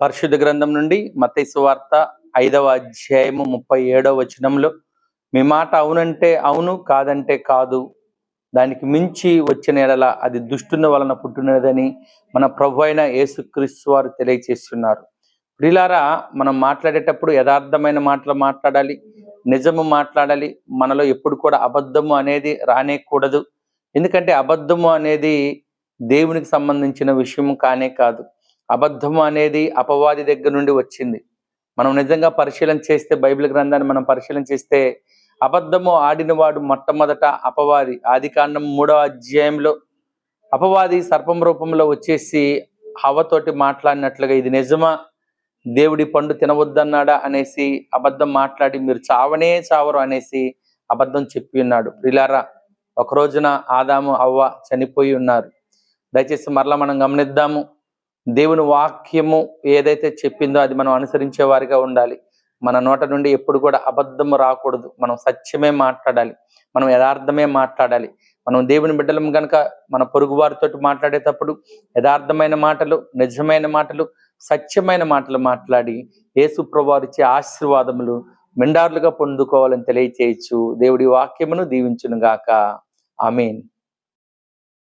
పరిశుద్ధ గ్రంథం నుండి మతైసు వార్త ఐదవ అధ్యాయము ముప్పై ఏడవ వచనంలో మీ మాట అవునంటే అవును కాదంటే కాదు. దానికి మించి వచ్చిన ఎడల అది దుష్టుని వలన పుట్టినదని మన ప్రభు అయిన యేసుక్రీస్తు వారు తెలియచేస్తున్నారు. ప్రిలారా మనం మాట్లాడేటప్పుడు యథార్థమైన మాటలు మాట్లాడాలి నిజము మాట్లాడాలి మనలో ఎప్పుడు కూడా అబద్ధము అనేది రానేకూడదు. ఎందుకంటే అబద్ధము అనేది దేవునికి సంబంధించిన విషయం కానే కాదు. అబద్ధము అనేది అపవాది దగ్గర నుండి వచ్చింది. మనం నిజంగా పరిశీలన చేస్తే బైబిల్ గ్రంథాన్ని మనం పరిశీలన చేస్తే అబద్ధము ఆడినవాడు మొట్టమొదట అపవాది. ఆది కాండం మూడవ అధ్యాయంలో అపవాది సర్పం రూపంలో వచ్చేసి హవతోటి మాట్లాడినట్లుగా ఇది నిజమా? దేవుడి పండు తినవద్దన్నాడా? అనేసి అబద్ధం మాట్లాడి మీరు చావనే చావరు అనేసి అబద్ధం చెప్పి ఉన్నాడు. ప్రిలారా ఒక రోజున ఆదాము అవ్వ చనిపోయి ఉన్నారు. దయచేసి మరలా మనం గమనిద్దాము. దేవుని వాక్యము ఏదైతే చెప్పిందో అది మనం అనుసరించే వారిగా ఉండాలి. మన నోట నుండి ఎప్పుడు కూడా అబద్ధము రాకూడదు. మనం సత్యమే మాట్లాడాలి. మనం యథార్థమే మాట్లాడాలి. మనం దేవుని బిడ్డలం కనుక మన పొరుగు వారితో మాట్లాడేటప్పుడు యథార్థమైన మాటలు నిజమైన మాటలు సత్యమైన మాటలు మాట్లాడి యేసు ప్రభువారిచ్చే ఆశీర్వాదములు మెండార్లుగా పొందుకోవాలని తెలియచేయచ్చు. దేవుడి వాక్యమును దీవించును గాక ఆమెన్.